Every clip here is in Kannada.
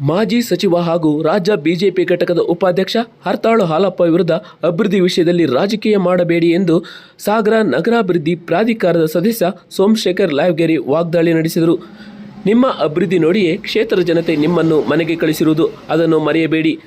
ಮಾಜಿ ಸಚಿವ ಹಾಗೂ ರಾಜ್ಯ ಬಿಜೆಪಿ ಘಟಕದ ಉಪಾಧ್ಯಕ್ಷ ಹರ್ತಾಳು ಹಾಲಪ್ಪ ವಿರುದ್ಧ ಅಭಿವೃದ್ಧಿ ವಿಷಯದಲ್ಲಿ ರಾಜಕೀಯ ಮಾಡಬೇಡಿ ಎಂದು ಸಾಗರ ನಗರಾಭಿವೃದ್ಧಿ ಪ್ರಾಧಿಕಾರದ ಸದಸ್ಯ ಸೋಮಶೇಖರ್ ಲಾವ್ಗೆರಿ ವಾಗ್ದಾಳಿ ನಡೆಸಿದರು. ನಿಮ್ಮ ಅಭಿವೃದ್ಧಿ ನೋಡಿಯೇ ಕ್ಷೇತ್ರದ ಜನತೆ ನಿಮ್ಮನ್ನು ಮನೆಗೆ ಕಳಿಸಿರುವುದು, ಅದನ್ನು ಮರೆಯಬೇಡಿ.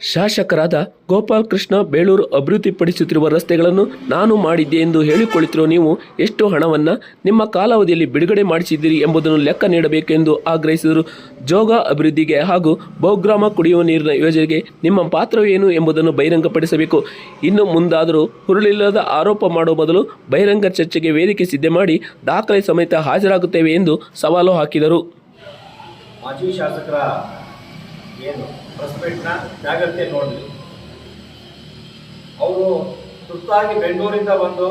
ಶಾಸಕರಾದ ಗೋಪಾಲ್ ಕೃಷ್ಣ ಬೇಳೂರು ಅಭಿವೃದ್ಧಿಪಡಿಸುತ್ತಿರುವ ರಸ್ತೆಗಳನ್ನು ನಾನು ಮಾಡಿದ್ದೆ ಎಂದು ಹೇಳಿಕೊಳ್ಳುತ್ತಿರುವ ನೀವು ಎಷ್ಟು ಹಣವನ್ನು ನಿಮ್ಮ ಕಾಲಾವಧಿಯಲ್ಲಿ ಬಿಡುಗಡೆ ಮಾಡಿಸಿದ್ದೀರಿ ಎಂಬುದನ್ನು ಲೆಕ್ಕ ನೀಡಬೇಕೆಂದು ಆಗ್ರಹಿಸಿದರು. ಜೋಗ ಅಭಿವೃದ್ಧಿಗೆ ಹಾಗೂ ಬಹುಗ್ರಾಮ ಕುಡಿಯುವ ನೀರಿನ ಯೋಜನೆಗೆ ನಿಮ್ಮ ಪಾತ್ರವೇನು ಎಂಬುದನ್ನು ಬಹಿರಂಗಪಡಿಸಬೇಕು. ಇನ್ನು ಮುಂದಾದರೂ ಹುರುಳಿಲ್ಲದ ಆರೋಪ ಮಾಡುವ ಬದಲು ಬಹಿರಂಗ ಚರ್ಚೆಗೆ ವೇದಿಕೆ ಸಿದ್ಧ ಮಾಡಿ ದಾಖಲೆ ಸಮೇತ ಹಾಜರಾಗುತ್ತೇವೆ ಎಂದು ಸವಾಲು ಹಾಕಿದರು. ಮಾಜಿ ಶಾಸಕರ ಏನು ಪ್ರೆಸ್ ಮೀಟ್ನ ಜಾಗ್ರತೆ ನೋಡಲಿ. ಅವರು ತುರ್ತಾಗಿ ಬೆಂಗಳೂರಿಂದ ಬಂದು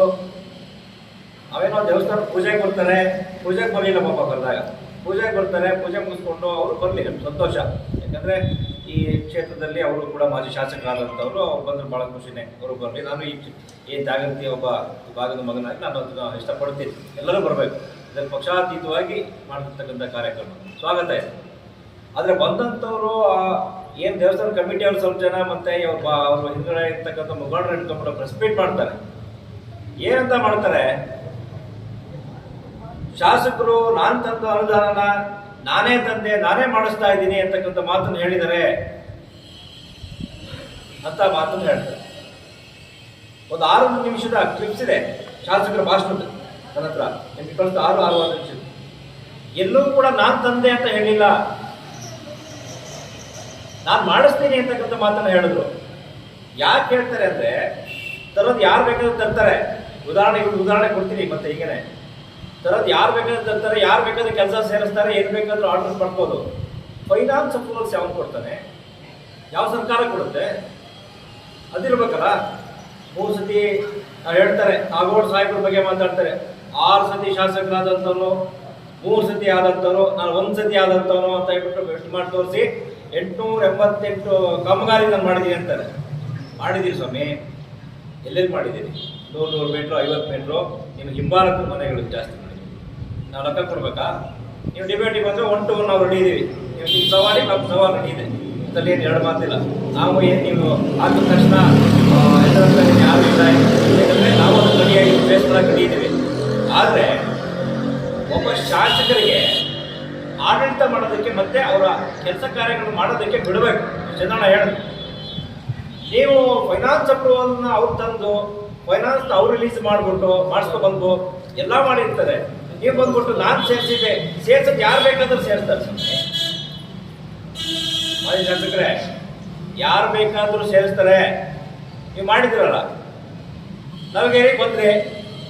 ಅವೇನೋ ದೇವಸ್ಥಾನ ಪೂಜೆಗೆ ಬರ್ತಾರೆ ಪೂಜೆಗೆ ಬರಲಿಲ್ಲ ಪಾಪ ಕರೆದಾಗ ಪೂಜೆಗೆ ಬರ್ತಾರೆ, ಪೂಜೆ ಮುಗಿಸ್ಕೊಂಡು ಅವರು ಬರಲಿ ಸಂತೋಷ. ಯಾಕಂದರೆ ಈ ಕ್ಷೇತ್ರದಲ್ಲಿ ಅವರು ಕೂಡ ಮಾಜಿ ಶಾಸಕರಾದಂಥವ್ರು, ಅವ್ರು ಬಂದ್ರೆ ಭಾಳ ಖುಷಿನೇ. ಅವರು ಬರಲಿ, ನಾನು ಈ ಈ ಜಾಗೃತಿ ಒಬ್ಬ ಭಾಗದ ಮಗನಾಗಿ ನಾನು ಅದನ್ನು ಇಷ್ಟಪಡ್ತೀನಿ. ಎಲ್ಲರೂ ಬರಬೇಕು. ಇದನ್ನು ಪಕ್ಷಾತೀತವಾಗಿ ಮಾಡಿರ್ತಕ್ಕಂಥ ಕಾರ್ಯಕ್ರಮ. ಸ್ವಾಗತ ಇದೆ. ಆದರೆ ಬಂದಂಥವ್ರು ಏನು ದೇವಸ್ಥಾನ ಕಮಿಟಿ ಅವ್ರು ಸ್ವಲ್ಪ ಜನ ಮತ್ತೆ ಒಬ್ಬ ಅವ್ರ ಹಿಂದ್ಗಡೆ ಇರ್ತಕ್ಕಂಥ ಮುಖಂಡರು ಇಟ್ಕೊಂಡ್ಬಿಟ್ಟು ಪ್ರೆಸ್ಪೀಟ್ ಮಾಡ್ತಾರೆ. ಏನಂತ ಮಾಡ್ತಾರೆ? ಶಾಸಕರು, ನಾನು ತಂದ ಅನುದಾನನ ನಾನೇ ತಂದೆ, ನಾನೇ ಮಾಡಿಸ್ತಾ ಇದ್ದೀನಿ ಅಂತಕ್ಕಂಥ ಮಾತನ್ನು ಹೇಳಿದ್ದಾರೆ ಅಂತ ಮಾತನ್ನು ಹೇಳ್ತಾರೆ. ಒಂದು ಆರು ನಿಮಿಷದ ಕ್ಲಿಪ್ಸ್ ಇದೆ. ಶಾಸಕರ ಭಾಷಣದ ನನ್ನ ಹತ್ರ. ಆರು ಆರು ನಿಮಿಷ ಎಲ್ಲೂ ಕೂಡ ನಾನು ತಂದೆ ಅಂತ ಹೇಳಿಲ್ಲ. ನಾನು ಮಾಡಿಸ್ತೀನಿ ಅಂತಕ್ಕಂಥ ಮಾತನ್ನು ಹೇಳಿದ್ರು. ಯಾಕೆ ಹೇಳ್ತಾರೆ ಅಂದ್ರೆ, ತರೋದು ಯಾರು ಬೇಕಾದ್ರೂ ತರ್ತಾರೆ. ಉದಾಹರಣೆ ಉದಾಹರಣೆ ಕೊಡ್ತೀನಿ ಮತ್ತೆ ಹೀಗೇನೆ. ತರೋದು ಯಾರು ಬೇಕಾದ್ರೂ ತರ್ತಾರೆ, ಯಾರು ಬೇಕಾದ್ರೂ ಕೆಲಸ ಸೇರಿಸ್ತಾರೆ, ಏನು ಬೇಕಾದ್ರೂ ಆರ್ಡರ್ ಮಾಡ್ಬೋದು. ಫೈನಾನ್ಸ್ ಅಪ್ರೂವಲ್ಸ್ ಯಾವನು ಕೊಡ್ತಾನೆ? ಯಾವ ಸರ್ಕಾರ ಕೊಡುತ್ತೆ? ಅದಿರ್ಬೇಕಲ್ಲ? ಮೂರು ಸತಿ ಹೇಳ್ತಾರೆ, ನಾಗೋಡ್ ಸಾಹೇಬ್ರ ಬಗ್ಗೆ ಮಾತಾಡ್ತಾರೆ. ಆರು ಸತಿ ಶಾಸಕರಾದಂಥವ್ರು ಮೂರು ಸತಿ ಆದಂಥವ್ರು ನಾನು ಒಂದು ಸತಿ ಆದಂಥವ್ರು ಅಂತ ಹೇಳ್ಬಿಟ್ಟು ಎಷ್ಟು ಮಾಡಿ ತೋರಿಸಿ ಎಂಟುನೂರ ಎಂಬತ್ತೆಂಟು ಕಾಮಗಾರಿ ನಾನು ಮಾಡಿದ್ದೀನಿ ಅಂತಾರೆ. ಮಾಡಿದ್ದೀರಿ ಸ್ವಾಮಿ. ಎಲ್ಲೆಲ್ಲಿ ಮಾಡಿದ್ದೀರಿ ನೂರು ನೂರು ಮೀಟ್ರು ಐವತ್ತು ಮೀಟ್ರು ನಿಮ್ಗೆ ಹಿಂಬಾಲಕ ಮನೆಗಳು ಜಾಸ್ತಿ ಮಾಡಿದ್ದೀವಿ ನಾವು ಲೆಕ್ಕ ಕೊಡ್ಬೇಕಾ? ನೀವು ಡಿಬೇಟಿಗೆ ಬಂದರೆ ಒನ್ ಟು ಒನ್ ನಾವು ರೆಡಿ ಇದ್ದೀವಿ ನೀವು ನಿಮ್ಮ ಸವಾರಿ ನಮ್ಮ ಸವಾಲು ಇದೆ. ಇದರಲ್ಲಿ ಏನು ಎರಡು ಮಾತಿಲ್ಲ. ನಾವು ಏನು ನೀವು ಆದ ತಕ್ಷಣ ಎಲ್ಲರೂ ಯಾರು ಇಲ್ಲ ಯಾಕಂದರೆ ನಾವು ಅದು ಗಡಿಯಾಗಿ ರೆಡಿ ಇದ್ದೀವಿ ಆದರೆ, ಒಬ್ಬ ಶಾಸಕರಿಗೆ ಆಡಳಿತ ಮಾಡೋದಕ್ಕೆ ಮತ್ತೆ ಅವರ ಕೆಲಸ ಕಾರ್ಯಗಳು ಮಾಡೋದಕ್ಕೆ ಬಿಡಬೇಕು. ಚಂದ್ರಣ್ಣ ಹೇಳಿದ್ರು ನೀವು ಫೈನಾನ್ಸ್ ಅಪ್ರೂವಲ್ನ ಅವ್ರು ತಂದು ಫೈನಾನ್ಸ್ ಅವ್ರು ರಿಲೀಸ್ ಮಾಡಿಬಿಟ್ಟು, ಮಾಡಿಸ್ಕೊ ಬಂದು ಎಲ್ಲ ಮಾಡಿರ್ತಾರೆ. ನೀವು ಬಂದ್ಬಿಟ್ಟು ನಾನು ಸೇರಿಸಿದ್ದೆ ಸೇರ್ಸಕ್ಕೆ ಯಾರು ಬೇಕಾದ್ರೂ ಸೇರಿಸ್ತಾರೆ. ಮಾಜಿ ಶಾಸಕರೇ, ಯಾರು ಬೇಕಾದರೂ ಸೇರಿಸ್ತಾರೆ. ನೀವು ಮಾಡಿದಿರಲ್ಲ ನಮಗೆ ಬಂದ್ರಿ,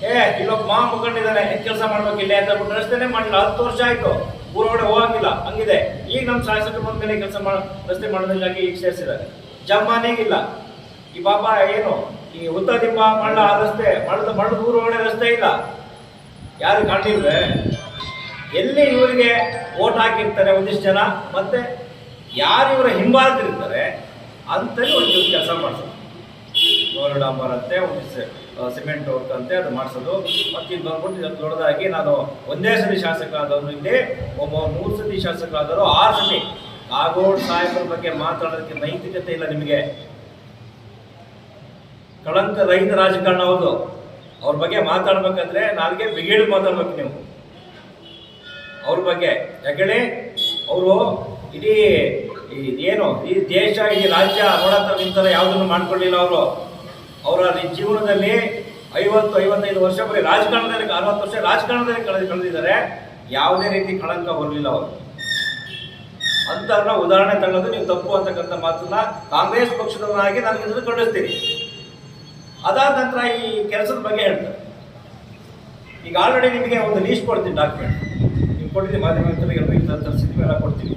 ಏ, ಇಲ್ಲೊಬ್ಬ ಮಾ ಮುಖಂಡಿದ್ದಾನೆ ಹೆಂಗ್ ಕೆಲಸ ಮಾಡ್ಬೇಕಿಲ್ಲ ಅಂತ ಬಿಟ್ಟು ರಸ್ತೆನೇ ಮಾಡಿಲ್ಲ ಹತ್ತು ವರ್ಷ ಆಯ್ತು. ಊರೊಳಗಡೆ ಹೋಗಂಗಿಲ್ಲ, ಹಂಗಿದೆ. ಈಗ ನಮ್ಮ ಶಾಸಕರು ಬಂದ ಮೇಲೆ ಕೆಲಸ ಮಾಡ, ರಸ್ತೆ ಮಾಡೋದಿಲ್ಲಾಗಿ ಈಗ ಸೇರಿಸಿದ್ದಾರೆ. ಜಮಾನಿಗಿಲ್ಲ ಈ ಪಾಪ ಏನು, ಈ ಉತ್ತದಿಂಬ ಮಳ್ಳ ಆ ರಸ್ತೆ ಮಳ್ಳದ ಮಳ್ಳದ ಊರೊಳಗಡೆ ರಸ್ತೆ ಇಲ್ಲ. ಯಾರು ಕಾಣಿಲ್ವೇ ಎಲ್ಲಿ ಇವರಿಗೆ ಓಟ್ ಹಾಕಿರ್ತಾರೆ ಒಂದಿಷ್ಟು ಜನ, ಮತ್ತೆ ಯಾರು ಇವರ ಹಿಂಬಾಲಕರಿರ್ತಾರೆ, ಅಂತಲ್ಲಿ ಒಂದಿಷ್ಟು ಕೆಲಸ ಮಾಡ್ತಾರೆ ಡಾಂಬರ್ ಒಂದಿಷ್ಟು ಒಂದು ಸಿಮೆಂಟ್ ಅಂತೆ ಅದು ಮಾಡಿಸೋದು. ಮತ್ತು ಇದು ಬಂದ್ಬಿಟ್ಟು ಇದನ್ನು ದೊಡ್ಡದಾಗಿ ನಾನು ಒಂದೇ ಸತಿ ಶಾಸಕ ಆದವರು ಇಲ್ಲಿ, ಒಬ್ಬ ಮೂರು ಸತಿ ಶಾಸಕ ಆದರು ಆರು ಸತಿ. ಕಾಗೋಡ್ ಸಾಹೇಬರ ಬಗ್ಗೆ ಮಾತಾಡೋದಕ್ಕೆ ನೈತಿಕತೆ ಇಲ್ಲ ನಿಮಗೆ. ಕಳಂಕ ರೈತ ರಾಜಕಾರಣ ಹೌದು. ಅವ್ರ ಬಗ್ಗೆ ಮಾತಾಡ್ಬೇಕಂದ್ರೆ ನನಗೆ ಬಿಗೇಡು ಮಾತಾಡ್ಬೇಕು ನೀವು. ಅವ್ರ ಬಗ್ಗೆ. ಯಾಕಂದ್ರೆ ಅವರು ಇಡೀ ಏನು, ಈ ದೇಶ ಇಡೀ ರಾಜ್ಯ ನೋಡತ್ತ ನಿಂತರ ಯಾವುದನ್ನು ಮಾಡ್ಕೊಳ್ಳಿಲ್ಲ ಅವರು. ಅವರ ಜೀವನದಲ್ಲಿ ಐವತ್ತು, ಐವತ್ತೈದು ವರ್ಷ ಬರೀ ರಾಜಕಾರಣದಲ್ಲಿ ಅರವತ್ತು ವರ್ಷ ರಾಜಕಾರಣದಲ್ಲಿ ಕಳೆದು, ಕಳೆದಿದ್ದಾರೆ. ಯಾವುದೇ ರೀತಿ ಕಳಂಕ ಬರಲಿಲ್ಲ ಅವರು. ಅಂತವ್ರನ್ನ ಉದಾಹರಣೆ ತಗೊಳ್ಳೋದು ನೀವು ತಪ್ಪು ಅಂತಕ್ಕಂಥ ಮಾತನ್ನ ಕಾಂಗ್ರೆಸ್ ಪಕ್ಷದವರಾಗಿ ನಾನು ಇದನ್ನು ಖಂಡಿಸ್ತೀನಿ. ಅದಾದ ನಂತರ ಈ ಕೆಲಸದ ಬಗ್ಗೆ ಹೇಳ್ತಾರೆ. ಈಗ ಆಲ್ರೆಡಿ ನಿಮಗೆ ಒಂದು ಲೀಸ್ಟ್ ಕೊಡ್ತೀನಿ ಡಾಕ್ಯುಮೆಂಟ್ ನೀವು ಕೊಟ್ಟಿದ್ದೀವಿ ಮಾಧ್ಯಮ ತರಿಸಿದ್ವಿ ಎಲ್ಲ ಕೊಡ್ತೀವಿ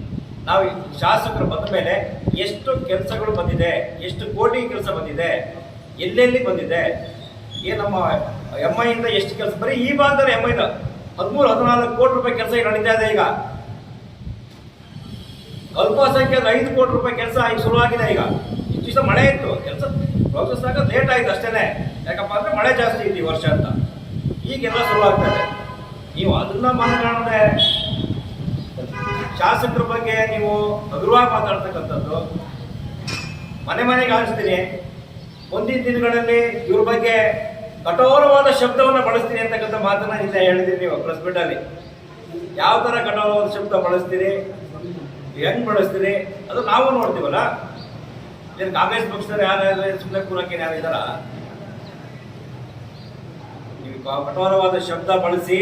ನಾವು ಶಾಸಕರು ಬಂದ ಮೇಲೆ ಎಷ್ಟು ಕೆಲಸಗಳು ಬಂದಿದೆ, ಎಷ್ಟು ಕೋಟಿ ಕೆಲಸ ಬಂದಿದೆ ಎಲ್ಲೆಲ್ಲಿ ಬಂದಿದೆ? ಏನು ನಮ್ಮ ಎಂ ಐಯಿಂದ ಎಷ್ಟು ಕೆಲಸ? ಬರೀ ಈ ಭಾಗದಲ್ಲಿ ಎಂ ಐದ ಹದಿಮೂರು, ಹದಿನಾಲ್ಕು ಕೋಟಿ ರೂಪಾಯಿ ಕೆಲಸ ಈಗ ನಡೀತಾ ಇದೆ ಈಗ. ಅಲ್ಪಸಂಖ್ಯಾತ ಐದು ಕೋಟಿ ರೂಪಾಯಿ ಕೆಲಸ ಈಗ ಶುರುವಾಗಿದೆ ಈಗ. ಇಷ್ಟು ದಿವಸ ಮಳೆ ಇತ್ತು. ಕೆಲಸ ಪ್ರೋಸೆಸ್ ಆಗ ಲೇಟ್ ಆಯ್ತು ಅಷ್ಟೇನೆ. ಯಾಕಪ್ಪ ಅಂದ್ರೆ ಮಳೆ ಜಾಸ್ತಿ ಇತ್ತು ಈ ವರ್ಷ ಅಂತ. ಈಗೆಲ್ಲ ಶುರು ಆಗ್ತದೆ ನೀವು ಅದನ್ನ ಮಾತನಾಡಿದ್ರೆ ಶಾಸಕರ ಬಗ್ಗೆ ನೀವು ಹಗುರವಾಗಿ ಮಾತಾಡ್ತಕ್ಕಂಥದ್ದು. ಮನೆ ಮನೆಗೆ ಹಾರಿಸ್ತೀನಿ ಮುಂದಿನ ದಿನಗಳಲ್ಲಿ ಇವ್ರ ಬಗ್ಗೆ ಕಠೋರವಾದ ಶಬ್ದವನ್ನು ಬಳಸ್ತೀನಿ ಅಂತಕ್ಕಂಥ ಮಾತನ್ನ ಇಲ್ಲ ಹೇಳಿದ್ದೀನಿ ನೀವು ಪ್ರೆಸ್ ಮೀಟಲ್ಲಿ ಯಾವ ಥರ ಕಠೋರವಾದ ಶಬ್ದ ಬಳಸ್ತೀರಿ? ಹೆಂಗ್ ಬಳಸ್ತೀರಿ? ಅದು ನಾವು ನೋಡ್ತೀವಲ್ಲ? ಏನು ಕಾಂಗ್ರೆಸ್ ಪಕ್ಷದವ್ರು ಯಾರು ಸುಮ್ಮನೆ ಕೂರಕ್ಕೆ ಯಾರು ಇದ್ದಾರ? ನೀವು ಕಠೋರವಾದ ಶಬ್ದ ಬಳಸಿ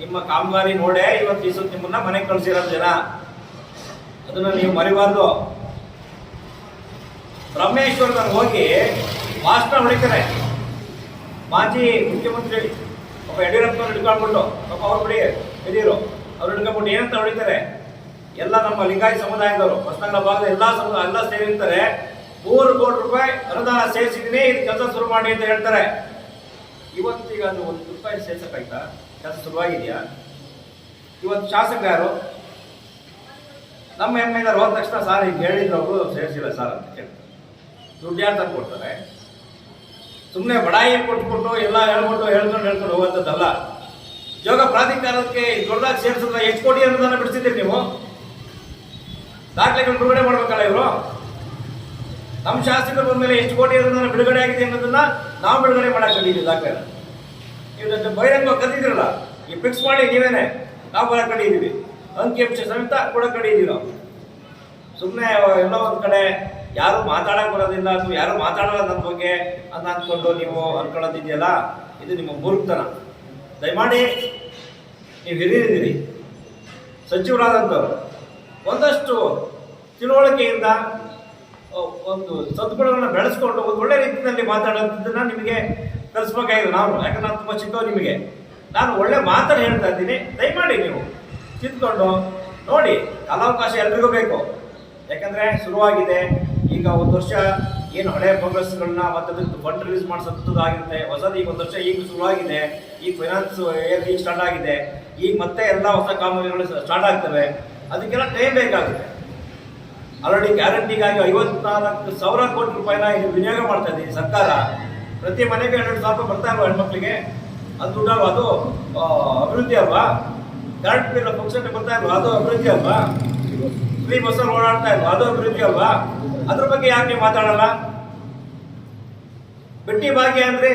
ನಿಮ್ಮ ಕಾಮಗಾರಿ ನೋಡೇ ಇವತ್ತು ಈ ನಿಮ್ಮನ್ನ ಮನೆಗೆ ಕಳಿಸಿರೋ ಜನ. ಅದನ್ನ ನೀವು ಮರಿಬಾರ್ದು. ಬ್ರಹ್ಮೇಶ್ವರದಲ್ಲಿ ಹೋಗಿ ಮಾಸ್ಟರ್ ಹೊಡಿತಾರೆ ಮಾಜಿ ಮುಖ್ಯಮಂತ್ರಿ ಒಬ್ಬ ಯಡಿಯೂರಪ್ಪನವ್ರು ಹಿಡ್ಕೊಂಡ್ಬಿಟ್ಟು ಪಾಪ ಅವ್ರು ಬಿಡಿ ಹಿಡಿಯರು ಅವ್ರು ಹಿಡ್ಕೊಂಡ್ಬಿಟ್ಟು ಏನಂತ ಹೊಡಿತಾರೆ ಎಲ್ಲ ನಮ್ಮ ಲಿಂಗಾಯತ ಸಮುದಾಯದವರು ಹೊಸನಗರ ಭಾಗದ ಎಲ್ಲ ಸಮುದಾಯ ಎಲ್ಲ ಸೇರಿರ್ತಾರೆ ಮೂರು ಕೋಟಿ ರೂಪಾಯಿ ಅನುದಾನ ಸೇರಿಸಿದೀನಿ ಇದು ಕೆಲಸ ಶುರು ಮಾಡಿ ಅಂತ ಹೇಳ್ತಾರೆ. ಇವತ್ತು ಈಗ ಅದು ಒಂದು ರೂಪಾಯಿ ಸೇರ್ಸಕ್ಕಾಯ್ತಾ? ಕೆಲಸ ಶುರುವಾಗಿದೆಯಾ? ಇವತ್ತು ಶಾಸಕ ಯಾರು? ನಮ್ಮ ಎಮ್ಮೆಯಿಂದ ಹೋದ ತಕ್ಷಣ ಸಾರ್ ಈಗ ಹೇಳಿದ್ರು ಅವರು, ಸೇರಿಸಿಲ್ಲ ಸರ್ ಅಂತ ಕೇಳ್ತಾರೆ. ದುಡ್ಡು ಯಾರು ತಂದು ಕೊಡ್ತಾರೆ ಸುಮ್ಮನೆ ಬಡಾಯಿ ಕೊಟ್ಬಿಟ್ಟು ಎಲ್ಲ ಹೇಳ್ಬಿಟ್ಟು ಹೇಳ್ಕೊಂಡು ಹೇಳ್ಕೊಂಡು ಹೋಗುವಂಥದ್ದಲ್ಲ. ಯೋಗ ಪ್ರಾಧಿಕಾರಕ್ಕೆ ದೊಡ್ಡದಾಗಿ ಸೇರಿಸಿದ್ರೆ ಎಷ್ಟು ಕೋಟಿ ಅನುದಾನ ಬಿಡಿಸಿದ್ದೀರಿ ನೀವು? ದಾಖಲೆಗಳು ಬಿಡುಗಡೆ ಮಾಡ್ಬೇಕಲ್ಲ ಇವರು? ನಮ್ಮ ಶಾಸಕರು ಬಂದ್ಮೇಲೆ ಎಷ್ಟು ಕೋಟಿ ಅನುದಾನ ಬಿಡುಗಡೆ ಆಗಿದೆ ಅನ್ನೋದನ್ನ ನಾವು ಬಿಡುಗಡೆ ಮಾಡಕ್ ಕಲಿತೀವಿ ದಾಖಲೆ. ನೀವು ಬಹಿರಂಗ ಕರೆದಿದ್ರಲ್ಲ ಈ ಫಿಕ್ಸ್ ಮಾಡಿ ನೀವೇನೆ, ನಾವು ಬರ ಕಡಿದೀವಿ ಅಂಕಿಅಂಶ ಸಮೇತ ಕೂಡ ಕಡಿದೀವಿ ನಾವು. ಸುಮ್ಮನೆ ಎಲ್ಲೋ ಒಂದ್ ಕಡೆ ಯಾರು ಮಾತಾಡಕ್ ಬರೋದಿಲ್ಲ ಅಥವಾ ಯಾರು ಮಾತಾಡಲ್ಲ ನನ್ನ ಬಗ್ಗೆ ಅಂತ ಅಂದ್ಕೊಂಡು ನೀವು ಅನ್ಕೊಳ್ಳೋದಿದೆಯಲ್ಲ, ಇದು ನಿಮ್ಮ ಮೂರ್ಖತನ. ದಯಮಾಡಿ ನೀವು ಹಿರಿಯರಿದ್ದೀರಿ. ಸಚಿವರಾದಂಥವ್ರು, ಒಂದಷ್ಟು ತಿಳುವಳಿಕೆಯಿಂದ ಒಂದು ಸದ್ಗುಣಗಳನ್ನ ಬೆಳೆಸ್ಕೊಂಡು ಒಂದು ಒಳ್ಳೆ ರೀತಿಯಲ್ಲಿ ಮಾತಾಡೋದನ್ನ ನಿಮಗೆ ಕಲಿಸ್ಬೇಕಾಗಿದೆ ನಾವು. ಯಾಕಂದ್ರೆ ನಾನು ತುಂಬ ಚಿಕ್ಕವ್ ನಿಮಗೆ. ನಾನು ಒಳ್ಳೆ ಮಾತನ್ನು ಹೇಳ್ತಾ ಇದ್ದೀನಿ. ದಯಮಾಡಿ ನೀವು ತಿಂದ್ಕೊಂಡು ನೋಡಿ, ಕಾಲಾವಕಾಶ ಎಲ್ರಿಗೂ ಬೇಕು. ಯಾಕಂದರೆ ಶುರುವಾಗಿದೆ. ಈಗ ಒಂದು ವರ್ಷ ಏನು ಹಳೆ ಪ್ರೋಗ್ರೆಸ್ಗಳನ್ನ ಮತ್ತೆ ಅದಕ್ಕೆ ಫಂಡ್ ರಿಲೀಸ್ ಮಾಡಿಸೋದಾಗಿರುತ್ತೆ ಹೊಸದು ಈಗ ಒಂದು ವರ್ಷ ಈಗ ಶುರುವಾಗಿದೆ. ಈಗ ಫೈನಾನ್ಸ್ ಈಗ ಸ್ಟಾರ್ಟ್ ಆಗಿದೆ. ಈಗ ಮತ್ತೆ ಎಲ್ಲ ಹೊಸ ಕಾಮಗಾರಿಗಳು ಸ್ಟಾರ್ಟ್ ಆಗ್ತವೆ. ಅದಕ್ಕೆಲ್ಲ ಟೈಮ್ ಬೇಕಾಗುತ್ತೆ. ಆಲ್ರೆಡಿ ಗ್ಯಾರಂಟಿಗಾಗಿ ಐವತ್ನಾಲ್ಕು ಸಾವಿರ ಕೋಟಿ ರೂಪಾಯಿನ ಇಲ್ಲಿ ವಿನಿಯೋಗ ಮಾಡ್ತಾ ಸರ್ಕಾರ. ಪ್ರತಿ ಮನೆಗೆ ಎರಡು ಸಾವಿರ ರೂಪಾಯಿ ಬರ್ತಾ ಇಲ್ವಾ ಹೆಣ್ಮಕ್ಳಿಗೆ? ಅದು ದುಡ್ಡಲ್ವಾ ಅದು ಅಭಿವೃದ್ಧಿ ಅಲ್ವಾ? ಕರೆಂಟ್ ಬಿಲ್ ಪಕ್ಷಕ್ಕೆ ಬರ್ತಾ ಇಲ್ವಾ? ಅದು ಅಭಿವೃದ್ಧಿ ಅಲ್ವಾ? ಫ್ರೀ ಬಸ್ಸಲ್ಲಿ ಓಡಾಡ್ತಾ ಇರುವ ಅದು ಅಭಿವೃದ್ಧಿ ಅಲ್ವಾ? ಅದ್ರ ಬಗ್ಗೆ ಯಾಕೆ ನೀವು ಮಾತಾಡಲ್ಲ? ಬಿಟ್ಟಿ ಭಾಗ್ಯ ಅಂದ್ರೆ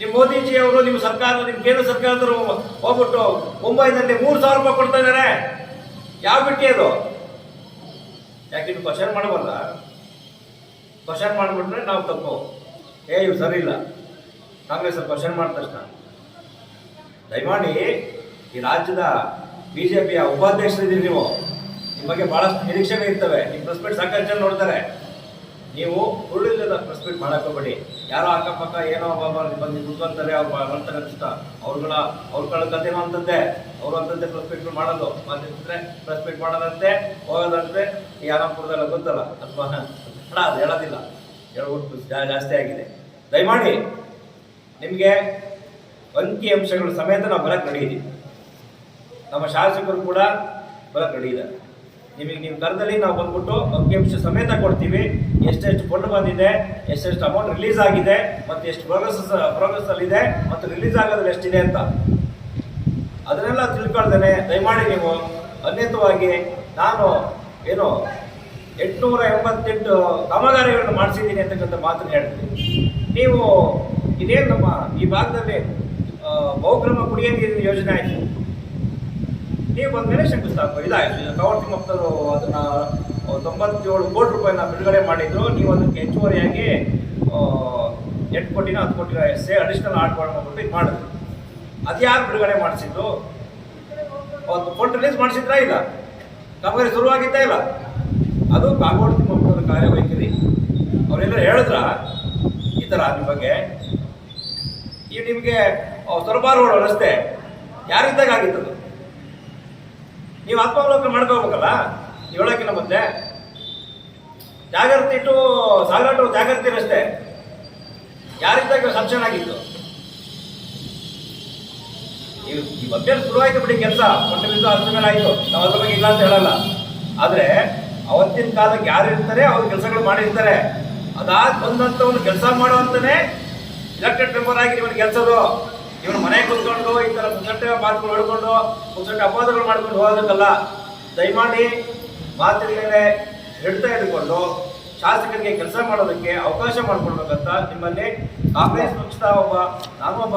ನಿಮ್ಮ ಮೋದಿಜಿ ಅವರು ನಿಮ್ಮ ಸರ್ಕಾರ ನಿಮ್ಮ ಕೇಂದ್ರ ಸರ್ಕಾರದವರು ಹೋಗ್ಬಿಟ್ಟು ಮುಂಬೈನಲ್ಲಿ ಮೂರು ಸಾವಿರ ರೂಪಾಯಿ ಕೊಡ್ತಾ ಇದ್ದಾರೆ ಯಾವ ಬಿಟ್ಟಿ ಅದು? ಯಾಕೆ ನೀವು ಕ್ವಶನ್ ಮಾಡಬಲ್ಲ ಕ್ವಶನ್ ಮಾಡಿಬಿಟ್ರೆ ನಾವು ತಪ್ಪು. ಏ ಇವು ಸರಿ ಇಲ್ಲ. ಕಾಂಗ್ರೆಸ್ ಕ್ವಶನ್ ಮಾಡಿದ ತಕ್ಷಣ. ದಯಮಾಡಿ ಈ ರಾಜ್ಯದ ಬಿಜೆಪಿಯ ಉಪಾಧ್ಯಕ್ಷರಿದ್ದೀರಿ ನೀವು. ನಿಮ್ಮ ಭಾಳಷ್ಟು ನಿರೀಕ್ಷೆಗಳು ಇರ್ತವೆ. ನಿಮ್ಮ ಪ್ರೆಸ್ ಮೀಟ್ ಸಾಕಷ್ಟು ಜನ ನೋಡ್ತಾರೆ. ನೀವು ಹುರುಳಿಲ್ಲದ ಪ್ರೆಸ್ ಮೀಟ್ ಯಾರೋ ಅಕ್ಕಪಕ್ಕ ಏನೋ ಬಂದು ಕುತ್ಕೊಂತಾರೆ, ಅವ್ರು ಬರ್ತಾರೆ ಅಂತ ಅವ್ರುಗಳ ಅವ್ರ ಕಳ್ಕೇನೋ ಅಂತದ್ದೇ ಅವ್ರು ಅಂತದ್ದೆ ಪ್ರೆಸ್ ಮಾಡೋದು. ಮಾತಿದ್ರೆ ಪ್ರೆಸ್ ಮಾಡೋದಂತೆ, ಹೋಗೋದಂತೆ. ಈ ಆರಾಮ್ಪುರದಲ್ಲ ಗೊತ್ತಲ್ಲ. ಅಥವಾ ಹಣ ಅದು ಹೇಳೋದಿಲ್ಲ. ಹೇಳ್ಬಿಟ್ಟು ಜಾಸ್ತಿ ಆಗಿದೆ. ದಯಮಾಡಿ ನಿಮಗೆ ಅಂಕಿ ಅಂಶಗಳು ಸಮೇತ ನಾವು ಬರಕ್ಕೆ ನಡೆಯಿದ್ದೀವಿ ನಮ್ಮ ಶಾಸಕರು ಕೂಡ ಬರಕ್ಕೆ ನಡೆಯಿದ್ದಾರೆ ನಿಮಗೆ ನೀವು ಕರೆದಲ್ಲಿ ನಾವು ಬಂದ್ಬಿಟ್ಟು ಅಂಕಿಅಂಶ ಸಮೇತ ಕೊಡ್ತೀವಿ. ಎಷ್ಟೆಷ್ಟು ಫಂಡ್ ಬಂದಿದೆ, ಎಷ್ಟೆಷ್ಟು ಅಮೌಂಟ್ ರಿಲೀಸ್ ಆಗಿದೆ, ಮತ್ತು ಎಷ್ಟು ಪ್ರೋಗ್ರೆಸ್ ಪ್ರೋಗ್ರೆಸ್ ಅಲ್ಲಿ ಇದೆ, ಮತ್ತು ರಿಲೀಸ್ ಆಗೋದ್ರಲ್ಲಿ ಎಷ್ಟಿದೆ ಅಂತ. ಅದನ್ನೆಲ್ಲ ತಿಳ್ಕೊಳ್ದೇನೆ. ದಯಮಾಡಿ ನೀವು ಅನ್ಯತವಾಗಿ ನಾನು ಏನು ಎಂಟುನೂರ ಎಂಬತ್ತೆಂಟು ಕಾಮಗಾರಿಗಳನ್ನು ಮಾಡಿಸಿದ್ದೀನಿ ಅಂತಕ್ಕಂಥ ಮಾತನ್ನು ಹೇಳ್ತೀನಿ. ನೀವು ಇದೇನು ನಮ್ಮ ಈ ಭಾಗದಲ್ಲಿ ಬಹುಕ್ರಮ ಕುಡಿಯ ನೀರಿನ ಯೋಜನೆ ಆಯಿತು. ನೀವು ಬಂದ್ಮೇಲೆ ಶಂಕುಸ್ಥಾಪನೆ ಇದಾಯಿತು. ಟವರ್ ತಿಮ್ಮಪ್ಪನವರು ಅದನ್ನ ತೊಂಬತ್ತೇಳು ಕೋಟಿ ರೂಪಾಯಿನ ಬಿಡುಗಡೆ ಮಾಡಿದ್ರು. ನೀವು ಅದಕ್ಕೆ ಹೆಚ್ಚುವರಿಯಾಗಿ ಎಂಟು ಕೋಟಿನ ಹತ್ತು ಕೋಟಿ ಸೇ ಅಡಿಷನಲ್ ಆಡ್ ಮಾಡ್ಬಿಟ್ಟು ಇದು ಮಾಡಿದ್ರು. ಅದು ಯಾರು ಬಿಡುಗಡೆ ಮಾಡಿಸಿದ್ರು ಅವತ್ತು ಫಂಡ್ ರಿಲೀಸ್ ಮಾಡಿಸಿದ್ರಾ ಇಲ್ಲ? ಕಾಮಗಾರಿ ಶುರುವಾಗಿದ್ದೇ ಇಲ್ಲ? ಅದು ಕಾಗೋಡು ತಿಮ್ಮಪ್ಪನವರ ಕಾರ್ಯವೈಖರಿ. ಅವರೆಲ್ಲ ಹೇಳಿದ್ರ, ಈ ಥರ ನಿಮ್ಮ ಬಗ್ಗೆ ಈ ನಿಮಗೆ ಸೊರಬ ರೋಡ್ ರಸ್ತೆ ಯಾರಿದ್ದಾಗ ಆಗಿತ್ತದು? ನೀವು ಆತ್ಮಾವಲೋಕನ ಮಾಡ್ಕೋಬೇಕಲ್ಲ? ಹೇಳೋಕ್ಕಿಂತ ಮತ್ತೆ ಜಾಗೃತಿ ಇಟ್ಟು ಸಾಗಾಟು ಜಾಗೃತಿ ರಸ್ತೆ ಯಾರಿದ್ದಾಗ ಸಂಕ್ಷನ್ ಆಗಿತ್ತು ನೀವು ಮಧ್ಯ ಶುರುವಾಯ್ತು ಬಿಡಿ ಕೆಲಸ. ಕೊಟ್ಟಿದ್ದು ಅದ್ರ ಮೇಲೆ ಆಯ್ತು. ನಾವು ಅದ್ರ ಬಗ್ಗೆ ಇಲ್ಲ ಅಂತ ಹೇಳಲ್ಲ. ಆದರೆ ಅವತ್ತಿನ ಕಾಲಕ್ಕೆ ಯಾರು ಇರ್ತಾರೆ, ಅವ್ರ ಕೆಲಸಗಳು ಮಾಡಿರ್ತಾರೆ. ಅದಾದ ಬಂದಂಥವನು ಕೆಲಸ ಮಾಡುವಂತಾನೆ ಇಲೆಕ್ಟೆಡ್ ಮೆಂಬರ್ ಆಗಿ ಇವನು ಕೆಲಸದು ಇವನು ಮನೆ ಕುತ್ಕೊಂಡು ಈ ಥರ ಮುಂದೆ ಮಾತುಗಳು ಹೇಳ್ಕೊಂಡು ಪುಸಟ್ಟೆ ಅಪವಾದಗಳು ಮಾಡ್ಕೊಂಡು ಹೋಗೋದಕ್ಕಲ್ಲ. ದಯಮಾಡಿ ಮಾತಿನ ಮೇಲೆ ಹಿಡಿತ ಶಾಸಕರಿಗೆ ಕೆಲಸ ಮಾಡೋದಕ್ಕೆ ಅವಕಾಶ ಮಾಡಿಕೊಡ್ಬೇಕಂತ ನಿಮ್ಮಲ್ಲಿ ಕಾಂಗ್ರೆಸ್ ಪಕ್ಷದ ಒಬ್ಬ ನಾನೊಬ್ಬ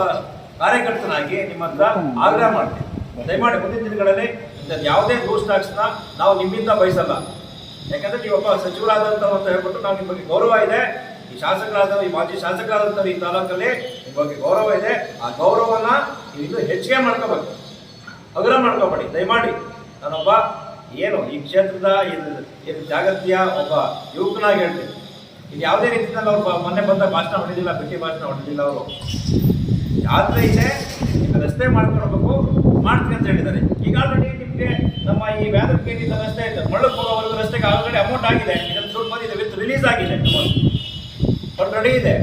ಕಾರ್ಯಕರ್ತನಾಗಿ ನಿಮ್ಮ ಹತ್ರ ಆಗ್ರಹ ಮಾಡ್ತೀನಿ. ದಯಮಾಡಿ ಮುಂದಿನ ದಿನಗಳಲ್ಲಿ ಇಂಥದ್ದು ಯಾವುದೇ ದೂಷ್ಟ ಟ್ಯಾಕ್ಸ್ನ ನಾವು ನಿಮ್ಮಿಂದ ಬಯಸಲ್ಲ. ಯಾಕಂದ್ರೆ ನೀವೊಬ್ಬ ಸಚಿವರಾದಂತ ಅಂತ ಹೇಳ್ಬಿಟ್ಟು ನಾವು ನಿಮ್ಮ ಗೌರವ ಇದೆ. ಈ ಶಾಸಕರಾದ ಈ ಮಾಜಿ ಶಾಸಕರಾದಂಥ ಈ ತಾಲೂಕಲ್ಲಿ ಬಗ್ಗೆ ಗೌರವ ಇದೆ. ಆ ಗೌರವನ ಇನ್ನೂ ಹೆಚ್ಚಿಗೆ ಮಾಡ್ಕೋಬೇಕು. ಹಗುರ ಮಾಡ್ಕೋಬೇಡಿ. ದಯಮಾಡಿ ನಾನೊಬ್ಬ ಏನು ಈ ಕ್ಷೇತ್ರದ ಏನು ಜಾಗತಿಯ ಒಬ್ಬ ಯುವಕನಾಗಿ ಹೇಳ್ತೀನಿ. ಇದು ಯಾವುದೇ ರೀತಿಯಲ್ಲಿ ಅವರು ಮೊನ್ನೆ ಬಂದ ಭಾಷಣ ಹೊಡೆದಿಲ್ಲ ಭೇಟಿ ಭಾಷಣ ಹೊಡೆದಿಲ್ಲ ಅವರು. ಯಾತ್ರೆ ಇದೆ ರಸ್ತೆ ಮಾಡ್ಕೊಳ್ಬೇಕು. ಮಾಡ್ತೀನಿ ಅಂತ ಹೇಳಿದ್ದಾರೆ. ಈಗ ಆಲ್ರೆಡಿ ನಿಮಗೆ ನಮ್ಮ ಈ ವ್ಯಾಧಕ್ಕೆ ರಸ್ತೆ ಇದೆ. ಮಳ್ಳಕ್ಕೆ ಹೋಗೋವರೆಗೂ ರಸ್ತೆಗೆ ಆಲ್ರೆಡಿ ಅಮೌಂಟ್ ಆಗಿದೆ. ಇದನ್ನು ಸ್ವಲ್ಪ ಬಂದಿದೆ ವಿತ್ ರಿಲೀಸ್ ಆಗಿದೆ. ಫಂಡ್ ರೆಡಿ ಇದೆ.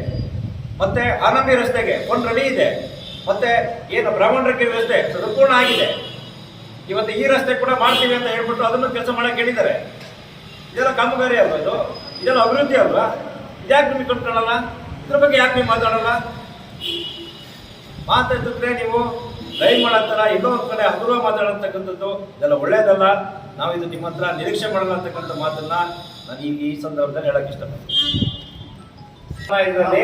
ಮತ್ತೆ ಆನಂದಿ ರಸ್ತೆಗೆ ಒಂದು ರೆಡಿ ಇದೆ. ಮತ್ತೆ ಏನು ಬ್ರಾಹ್ಮಣರಿಗೆ ವ್ಯವಸ್ಥೆ ಸಂಪೂರ್ಣ ಆಗಿದೆ. ಇವತ್ತು ಈ ರಸ್ತೆ ಕೂಡ ಮಾಡ್ತೀವಿ ಅಂತ ಹೇಳ್ಬಿಟ್ಟು ಅದನ್ನು ಕೆಲಸ ಮಾಡಕ್ಕೆ ಹೇಳಿದ್ದಾರೆ. ಇದೆಲ್ಲ ಕಾಮಗಾರಿ ಅಲ್ವಾ ಇದು? ಇದೆಲ್ಲ ಅಭಿವೃದ್ಧಿ ಅಲ್ವಾ? ಇದ್ಯಾಕೆ ನಿಮಗೆ ಕಟ್ಕೊಳ್ಳಲ್ಲ ಇದ್ರ ಬಗ್ಗೆ ಯಾಕೆ ನೀವು ಮಾತಾಡಲ್ಲ? ಮಾತಾಡಿದ್ರೆ ನೀವು ಲೈವ್ ಮಾಡತ್ತರ ಇನ್ನೊಂದು ಒಂದು ಕಡೆ ಹಗುರ ಮಾತಾಡತಕ್ಕಂಥದ್ದು ಇದೆಲ್ಲ ಒಳ್ಳೇದಲ್ಲ. ನಾವು ಇದು ನಿಮ್ಮ ಹತ್ರ ನಿರೀಕ್ಷೆ ಮಾಡಲ್ಲ ಅಂತಕ್ಕಂಥ ಮಾತನ್ನ ನಾನು ಈ ಸಂದರ್ಭದಲ್ಲಿ ಹೇಳಕ್ ಇಷ್ಟಪಡ್ತೀನಿ. ಇದರಲ್ಲಿ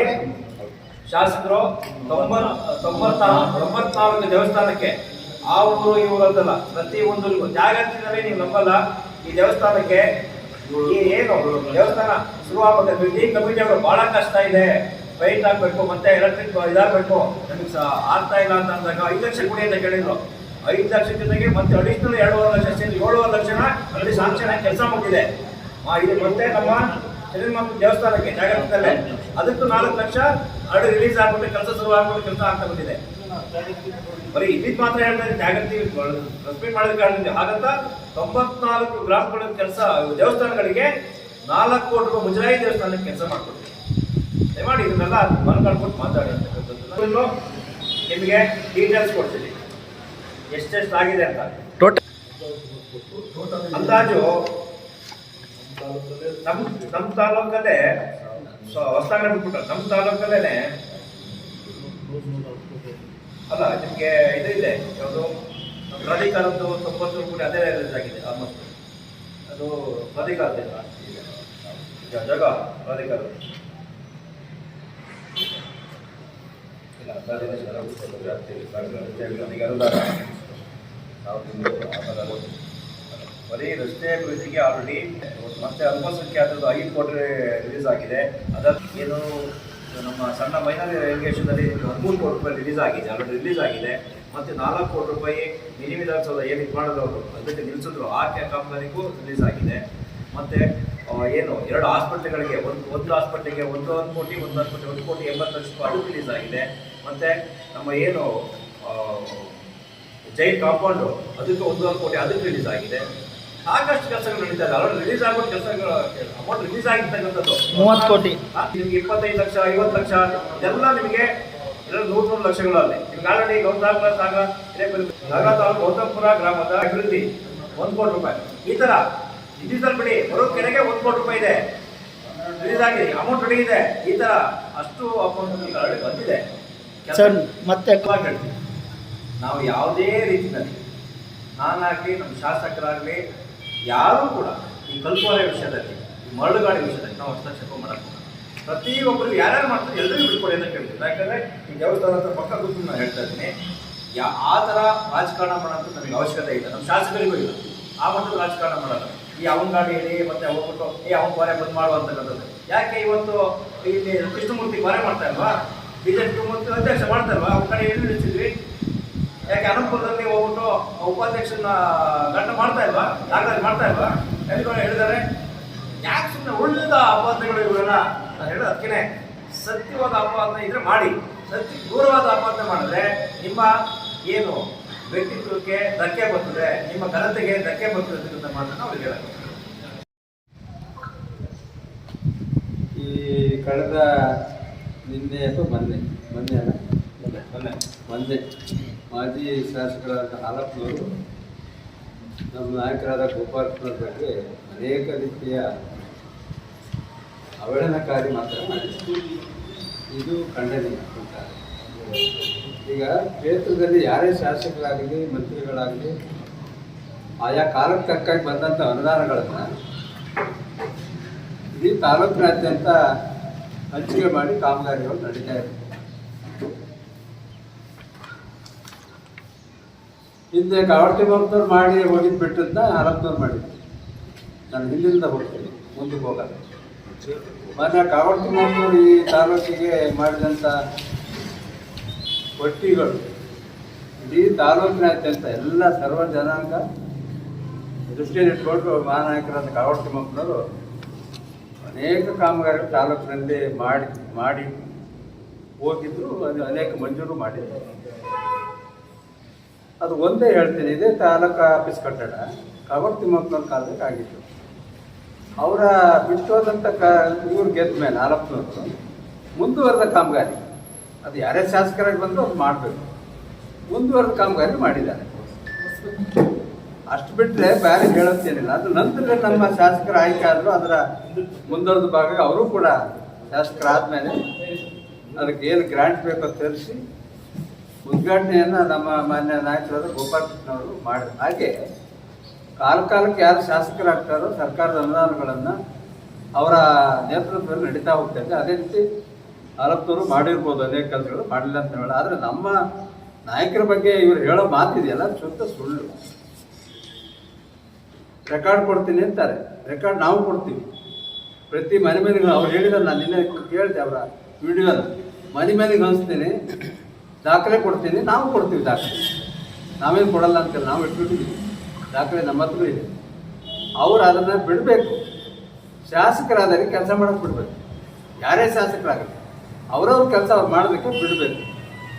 ಶಾಸಕರು ತೊಂಬತ್ ತೊಂಬತ್ನಾಲ್ಕು ದೇವಸ್ಥಾನಕ್ಕೆ ಆ ಊರು ಅಂತಲ್ಲ, ಪ್ರತಿ ಒಂದು ಜಾಗತಿನಲ್ಲಿ ನೀವು ನಂಬಲ್ಲ, ಈ ದೇವಸ್ಥಾನಕ್ಕೆ ಏನು ದೇವಸ್ಥಾನ ಶುರುವಾಗಬೇಕು ಈ ಕಮಿಟಿ ಅವರು ಬಹಳ ಕಷ್ಟ ಇದೆ. ಪೈಂಟ್ ಹಾಕ್ಬೇಕು ಮತ್ತೆ ಎಲೆಕ್ಟ್ರಿಕ್ ಇದಾಗಬೇಕು. ನಮಗೆ ಆಗ್ತಾ ಇಲ್ಲ ಅಂತ ಅಂದಾಗ ಐದು ಲಕ್ಷ ಕೋಟಿ ಅಂತ ಕೇಳಿದ್ರು. ಐದು ಲಕ್ಷ ಜೊತೆಗೆ ಮತ್ತೆ ಅಡಿಷನಲ್ ಎರಡೂವರೆ ಲಕ್ಷ ಸೇರಿ ಏಳುವರೆ ಲಕ್ಷ ಅಲ್ಲಿ ಸಾಂಕ್ಷನ್ ಕೆಲಸ ಮಾಡಿದೆ ಇದು ಮತ್ತೆ ನಮ್ಮ ಶರೀರಮಾಪ ದೇವಸ್ಥಾನಕ್ಕೆ ಜಾಗೃತದಲ್ಲೇ ಅದಕ್ಕೂ ನಾಲ್ಕು ಲಕ್ಷ ಅಡು ರಿಲೀಸ್ ಆಗ್ಬಿಟ್ಟು ಕೆಲಸ ಶುರು ಆಗ್ಬಿಟ್ಟು ಕೆಲಸ ಆಗ್ತಾ ಬಂದಿದೆ. ಬರೀ ಇಲ್ಲಿದ್ ಮಾತ್ರ ಹೇಳ್ತಾ ಇದ್ದೀನಿ ಜಾಗೃತಿ ರೆಸ್ಪೆಕ್ಟ್ ಮಾಡೋದಕ್ಕೆ ಕಾರಣ ಹಾಗಂತ ತೊಂಬತ್ನಾಲ್ಕು ಗ್ರಾಮಗಳ ಕೆಲಸ ದೇವಸ್ಥಾನಗಳಿಗೆ ನಾಲ್ಕು ಕೋಟಿ ರೂಪಾಯಿ ಮುಜರಾಯಿ ದೇವಸ್ಥಾನಕ್ಕೆ ಕೆಲಸ ಮಾಡ್ಕೊಡ್ತೀವಿ. ದಯಮಾಡಿ ಇದನ್ನೆಲ್ಲ ಮನ್ಕಳ್ಬಿಟ್ಟು ಮಾತಾಡಿ ಅಂತಕ್ಕಂಥದ್ದು ನಿಮಗೆ ಡೀಟೇಲ್ಸ್ ಕೊಡ್ತೀನಿ. ಎಷ್ಟೆಷ್ಟು ಆಗಿದೆ ಅಂತ. ಅಂದಾಜು ನಮ್ಮ ನಮ್ಮ ತಾಲೂಕಲ್ಲೇ ಸೊ ಹೊಸದಾಗಿ ಬಿಟ್ಬಿಟ್ಟ ನಮ್ಮ ತಾಲೂಕಲ್ಲೇ ಅಲ್ಲ ನಿಮಗೆ ಇದು ಇದೆ ಯಾವುದು ಪ್ರಾಧಿಕಾರದ್ದು ತೊಂಬತ್ತು ಕೋಟಿ ಅದೇ ರಿಲೀಸ್ ಆಗಿದೆ ಆಲ್ಮೋಸ್ಟ್ ಅದು ಪ್ರಾಧಿಕಾರದಿಂದ ಈಗ ಜಾಗ ಪ್ರಾಧಿಕಾರ ಇಲ್ಲ ಪ್ರಾಧಿಕಾರ ಬರೀ ರಸ್ತೆ ಅಭಿವೃದ್ಧಿಗೆ ಆಲ್ರೆಡಿ ಮತ್ತೆ ಅಲ್ಪಸಂಖ್ಯಾತರದ್ದು ಐದು ಕೋಟಿ ರಿಲೀಸ್ ಆಗಿದೆ. ಅದಕ್ಕೆ ಏನು ನಮ್ಮ ಸಣ್ಣ ಮೈನಾರಿ ರಂಗೇಶದಲ್ಲಿ ಹದಿಮೂರು ಕೋಟಿ ರೂಪಾಯಿ ರಿಲೀಸ್ ಆಗಿದೆ ಆಲ್ರೆಡಿ ರಿಲೀಸ್ ಆಗಿದೆ. ಮತ್ತೆ ನಾಲ್ಕು ಕೋಟಿ ರೂಪಾಯಿ ಮಿನಿ ವಿಧಾನಸೌಧ ಏನು ಇದು ಮಾಡಿದ್ರು ಅದಕ್ಕೆ ನಿಲ್ಲಿಸಿದ್ರು ಆ ಕಂಪನಿಗೂ ರಿಲೀಸ್ ಆಗಿದೆ. ಮತ್ತೆ ಏನು ಎರಡು ಆಸ್ಪತ್ರೆಗಳಿಗೆ ಒಂದು ಒಂದು ಆಸ್ಪತ್ರೆಗೆ ಒಂದು ಒಂದು ಕೋಟಿ ಒಂದು ಆಸ್ಪತ್ರೆ ಒಂದು ಕೋಟಿ ಎಂಬತ್ತು ಲಕ್ಷ ರೂಪಾಯಿ ರಿಲೀಸ್ ಆಗಿದೆ. ಮತ್ತೆ ನಮ್ಮ ಏನು ಜೈಲ್ ಕಾಂಪೌಂಡು ಅದಕ್ಕೆ ಒಂದೂವರೆ ಕೋಟಿ ಅದಕ್ಕೆ ರಿಲೀಸ್ ಆಗಿದೆ. ಸಾಕಷ್ಟು ಕೆಲಸಗಳು ನಡೀತಾ ಇದೆ. ಅವರು ರಿಲೀಸ್ ಆಗೋ ಕೆಲಸಗಳು ಅಮೌಂಟ್ ರಿಲೀಸ್ ಆಗಿರ್ತಕ್ಕಂಥದ್ದು ಮೂವತ್ತು ಕೋಟಿ. ನಿಮ್ಗೆ ಇಪ್ಪತ್ತೈದು ಲಕ್ಷ ಐವತ್ತು ಲಕ್ಷ ಎಲ್ಲ ನಿಮಗೆ ಎರಡು ನೂರು ನೂರು ಲಕ್ಷಗಳಲ್ಲಿ. ನಿಮ್ಗೆ ಆಲ್ರೆಡಿ ಗೌತಾಪುರ ಸಾಗ ನಗರ ತಾಲೂಕು ಗೌತಮಪುರ ಗ್ರಾಮದ ಅಭಿವೃದ್ಧಿ ಒಂದು ಕೋಟಿ ರೂಪಾಯಿ. ಈ ಥರ ಡಿಜಿಟಲ್ ಬಿಡಿ ಬರೋ ಕೆರೆಗೆ ಒಂದು ಕೋಟಿ ರೂಪಾಯಿ ಇದೆ. ರಿಲೀಸ್ ಆಗಿದೆ ಅಮೌಂಟ್ ರೆಡಿ ಇದೆ. ಈ ಥರ ಅಷ್ಟು ಅಮೌಂಟ್ ಆಲ್ರೆಡಿ ಬಂದಿದೆ. ಸರ್ ಮತ್ತೆ ಹೇಳ್ತೀನಿ ನಾವು ಯಾವುದೇ ರೀತಿಯಲ್ಲಿ ನಾನಾಗಲಿ ನಮ್ಮ ಶಾಸಕರಾಗಲಿ, ಯಾರೂ ಕೂಡ ಈ ಕಲ್ಪನೆ ವಿಷಯದಲ್ಲಿ, ಈ ಮರಳುಗಾಡಿ ವಿಷಯದಲ್ಲಿ ನಾವು ಹಸ್ತಕ್ಷೇಪ ಮಾಡಕ್ಕೆ ಪ್ರತಿಯೊಬ್ಬರು ಯಾರ್ಯಾರು ಮಾಡ್ತಾರೆ ಎಲ್ಲರಿಗೂ ಬಿಟ್ಕೊಡಿ ಅಂತ ಕೇಳ್ತೀವಿ ಯಾಕಂದರೆ ಈ ದೇವಸ್ಥಾನ ಹತ್ರ ಪಕ್ಕ ಕೂತು ನಾನು ಹೇಳ್ತಾ ಇದ್ದೀನಿ. ಯಾ, ಆ ಥರ ರಾಜಕಾರಣ ಮಾಡೋದು ನಮಗೆ ಅವಶ್ಯಕತೆ ಇಲ್ಲ. ನಮ್ಮ ಶಾಸಕರಿಗೂ ಇಲ್ಲ. ಆ ಮಟ್ಟದ ರಾಜಕಾರಣ ಮಾಡಲ್ಲ. ಈ ಅವನ ಗಾಡಿ ಹೇಳಿ, ಮತ್ತೆ ಹೋಗ್ಬಿಟ್ಟು ಏ, ಅವನ ಬಾರೆ ಬಂದು ಮಾಡುವಂತಕ್ಕಂಥದ್ದು ಯಾಕೆ ಇವತ್ತು ಇಲ್ಲಿ ಕೃಷ್ಣಮೂರ್ತಿ ಬಾರೆ ಮಾಡ್ತಾ ಇಲ್ವಾ? ಬಿಜೆಪಿ ಮತ್ತು ಅಧ್ಯಕ್ಷ ಮಾಡ್ತಾ ಇಲ್ವಾ? ಕಡೆ ಏನು ನಿಲ್ಲಿಸಿದ್ವಿ? ಯಾಕೆ ಅನಂತಪುರದಲ್ಲಿ ಹೋಗ್ಬಿಟ್ಟು ಉಪಾಧ್ಯಕ್ಷನ ಗಂಡ ಮಾಡ್ತಾ ಇಲ್ವಾ? ಯಾರು ಮಾಡ್ತಾ ಇಲ್ವಾ? ಎಲ್ಲಿಗಳು ಹೇಳಿದ್ದಾರೆ. ಯಾಕೆ ಸುಮ್ಮನೆ ಉಳಿದ ಅಪಾದನೆಗಳು ಇವೆಲ್ಲ? ನಾನು ಹೇಳೋದು ಅದಕ್ಕೆ ಸತ್ಯವಾದ ಅಪಾದನೆ ಇದ್ರೆ ಮಾಡಿ. ಸತ್ಯ ದೂರವಾದ ಅಪಾದನೆ ಮಾಡಿದ್ರೆ ನಿಮ್ಮ ಏನು ವ್ಯಕ್ತಿತ್ವಕ್ಕೆ ಧಕ್ಕೆ ಬರ್ತದೆ ನಿಮ್ಮ ಘನತೆಗೆ ಧಕ್ಕೆ ಬರ್ತದೆ ಅಂತ ಮಾತನ್ನು ಅವ್ರಿಗೆ ಹೇಳೋದು. ಈ ಕಳೆದ ನಿನ್ನೆ ಅಥವಾ ಮೊನ್ನೆ ಮೊನ್ನೆ ಅಲ್ಲ? ಮೊನ್ನೆ. ಮೊನ್ನೆ. ಮಾಜಿ ಶಾಸಕರಾದ ಹಾಲಪ್ಪನವರು ನಮ್ಮ ನಾಯಕರಾದ ಗೋಪಾಲಪ್ಪನವ್ರ ಬಗ್ಗೆ ಅನೇಕ ರೀತಿಯ ಅವಹೇಳನಕಾರಿ ಮಾತ್ರ ಇದು ಖಂಡನೀಯ. ಅಂತ ಈಗ ಕ್ಷೇತ್ರದಲ್ಲಿ ಯಾರೇ ಶಾಸಕರಾಗಲಿ, ಮಂತ್ರಿಗಳಾಗಲಿ, ಆಯಾ ಕಾಲಕ್ಕೆ ತಕ್ಕಾಗಿ ಬಂದಂಥ ಅನುದಾನಗಳನ್ನು ಇಡೀ ತಾಲೂಕಿನಾದ್ಯಂತ ಹಂಚಿಕೆ ಮಾಡಿ ಕಾಮಗಾರಿಗಳು ನಡೀತಾ ಇದೆ. ಹಿಂದೆ ಕಾವಟಿ ಬಂದವ್ರು ಮಾಡಿ ಹೋಗಿದ್ದು ಬಿಟ್ಟದ್ನ ಆರಾಧನೆ ಮಾಡಿದ್ರು. ನಾನು ಹಿಂದಿಂದ ಹೋಗ್ತೀನಿ, ಮುಂದಕ್ಕೆ ಹೋಗಲ್ಲ. ಮೊನ್ನೆ ಕಾವಟಿ ಬಂದವ್ರು ಈ ತಾಲೂಕಿಗೆ ಮಾಡಿದಂಥ ಪಟ್ಟಿಗಳು, ಇಡೀ ತಾಲೂಕಿನಾದ್ಯಂತ ಎಲ್ಲ ಸರ್ವ ಜನಾಂಗ ದೃಷ್ಟಿಯಲ್ಲಿ ಇಟ್ಕೊಂಡು ಮಹಾನಾಯಕರಾದ ಕಾವಟಿ ಮಕ್ಕಳು ಅನೇಕ ಕಾಮಗಾರಿಗಳು ತಾಲೂಕಿನಲ್ಲಿ ಮಾಡಿ ಮಾಡಿ ಹೋಗಿದ್ರು ಅದು ಅನೇಕ ಮಂಜೂರು ಮಾಡಿದ್ರು. ಅದು ಒಂದೇ ಹೇಳ್ತೀನಿ, ಇದೇ ತಾಲೂಕು ಆಫೀಸ್ ಕಟ್ಟಡ. ಕವರ್ ತಿಮ್ಮಪ್ಪನವ್ರ ಕಾಲದಲ್ಲಿ ಆಗಿತ್ತು. ಅವರ ಬಿಟ್ಟೋದಂಥ ಕ, ಇವ್ರು ಗೆದ್ದ ಮೇಲೆ, ಆಲಪ್ಪನವರು, ಮುಂದುವರೆದ ಕಾಮಗಾರಿ. ಅದು ಯಾರೇ ಶಾಸಕರಾಗಿ ಬಂದರೂ ಅದು ಮಾಡಬೇಕು. ಮುಂದುವರೆದ ಕಾಮಗಾರಿ ಮಾಡಿದ್ದಾರೆ. ಅಷ್ಟು ಬಿಟ್ಟರೆ ಬೇರೆ ಹೇಳುತ್ತೇನಿಲ್ಲ ಅದು ನಂತರ ನಮ್ಮ ಶಾಸಕರ ಆಯ್ಕೆ ಆದರೂ ಅದರ ಮುಂದುವರೆದ ಭಾಗ ಅವರು ಕೂಡ ಶಾಸಕರಾದ್ಮೇಲೆ ಅದಕ್ಕೆ ಏನು ಗ್ರ್ಯಾಂಟ್ ಬೇಕೋ ತರಿಸಿ ಉದ್ಘಾಟನೆಯನ್ನು ನಮ್ಮ ಮಾನ್ಯ ನಾಯಕರಾದ ಗೋಪಾಲಕೃಷ್ಣವರು ಮಾಡಿದ್ರು ಹಾಗೆ ಕಾಲ ಕಾಲಕ್ಕೆ ಯಾರು ಶಾಸಕರಾಗ್ತಾರೋ ಸರ್ಕಾರದ ಅನುದಾನಗಳನ್ನು ಅವರ ನೇತೃತ್ವದಲ್ಲಿ ನಡೀತಾ ಹೋಗ್ತಾ ಇದೆ. ಅದೇ ರೀತಿ ಅಲಪ್ತವರು ಮಾಡಿರ್ಬೋದು ಅನೇಕ ಕೆಲಸಗಳು ಮಾಡಲಿಲ್ಲ ಅಂತ ಹೇಳೋದು ಆದರೆ ನಮ್ಮ ನಾಯಕರ ಬಗ್ಗೆ ಇವರು ಹೇಳೋ ಮಾತಿದೆಯಲ್ಲ ಶುದ್ಧ ಸುಳ್ಳು. ರೆಕಾರ್ಡ್ ಕೊಡ್ತೀನಿ ಅಂತಾರೆ. ರೆಕಾರ್ಡ್ ನಾವು ಕೊಡ್ತೀವಿ. ಪ್ರತಿ ಮನೆ ಮನೆಗೆ ಅವ್ರು ಹೇಳಿದ್ರೆ, ನಾನು ನಿನ್ನೆ ಕೇಳಿದೆ ಅವರ ವಿಡಿಯೋ ಮನೆ ಮನೆಗೆ ಹಂಚ್ತೀನಿ ದಾಖಲೆ ಕೊಡ್ತೀನಿ, ನಾವು ಕೊಡ್ತೀವಿ ದಾಖಲೆ. ನಾವೇನು ಕೊಡಲ್ಲ ಅಂತ ನಾವು ಇಟ್ಬಿಟ್ಟಿದ್ದೀವಿ ದಾಖಲೆ ನಮ್ಮ ಹತ್ರ ಇದೆ. ಅವ್ರು ಅದನ್ನು ಬಿಡಬೇಕು. ಶಾಸಕರಾದರೆ ಕೆಲಸ ಮಾಡೋಕೆ ಬಿಡಬೇಕು. ಯಾರೇ ಶಾಸಕರಾಗಲಿ, ಅವರವ್ರ ಕೆಲಸ ಅವ್ರು ಮಾಡಬೇಕು, ಬಿಡಬೇಕು.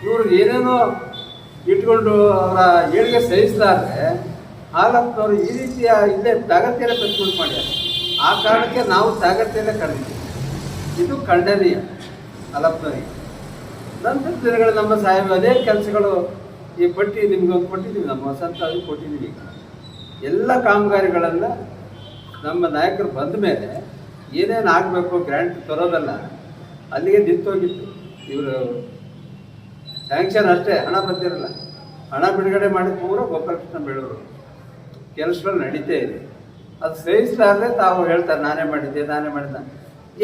ಇವರು ಏನೇನೋ ಇಟ್ಕೊಂಡು ಅವರ ಏಳಿಗೆ ಸಹಿಸಲಾದ್ರೆ ಹಾಲಪ್ಪನವರು ಈ ರೀತಿಯ ಇಲ್ಲೇ ತಾಗತ್ಯಲ್ಲೇ ಪ್ರತಿಕೂಲ ಮಾಡ್ಯಾರ. ಆ ಕಾರಣಕ್ಕೆ ನಾವು ತಾಗತ್ಯಲ್ಲೇ ಕರೆದಿದ್ದೀವಿ ಇದು ಖಂಡನೀಯ. ಹಾಲಪ್ಪನವರಿಗೆ. ನಂತರ ದಿನಗಳು ನಮ್ಮ ಸಾಹೇಬ್ ಅದೇ ಕೆಲಸಗಳು. ಈ ಪಟ್ಟಿ ನಿಮ್ಗೊಂದು ಕೊಟ್ಟಿದ್ದೀವಿ, ನಮ್ಮ ವಸಂತ ಅದು ಕೊಟ್ಟಿದ್ದೀವಿ ಈಗ. ಎಲ್ಲ ಕಾಮಗಾರಿಗಳನ್ನು ನಮ್ಮ ನಾಯಕರು ಬಂದ ಮೇಲೆ ಏನೇನು ಆಗಬೇಕು ಗ್ರ್ಯಾಂಟ್ ತರೋದಲ್ಲ ಅಲ್ಲಿಗೆ ನಿಂತೋಗಿತ್ತು. ಇವರು ಸ್ಯಾಂಕ್ಷನ್ ಅಷ್ಟೇ, ಹಣ ಬಂದಿರಲ್ಲ. ಹಣ ಬಿಡುಗಡೆ ಮಾಡಿದ ಮೂರು ಗೋಪಾಲಕೃಷ್ಣ ಬೆಳೂರು ಕೆಲಸಗಳು ನಡೀತೇ ಇದೆ. ಅದು ಸಹಿಸಲಾರದೆ ತಾವು ಹೇಳ್ತಾರೆ, ನಾನೇ ಮಾಡಿದ್ದೆ ನಾನೇ ಮಾಡಿದ್ದೆ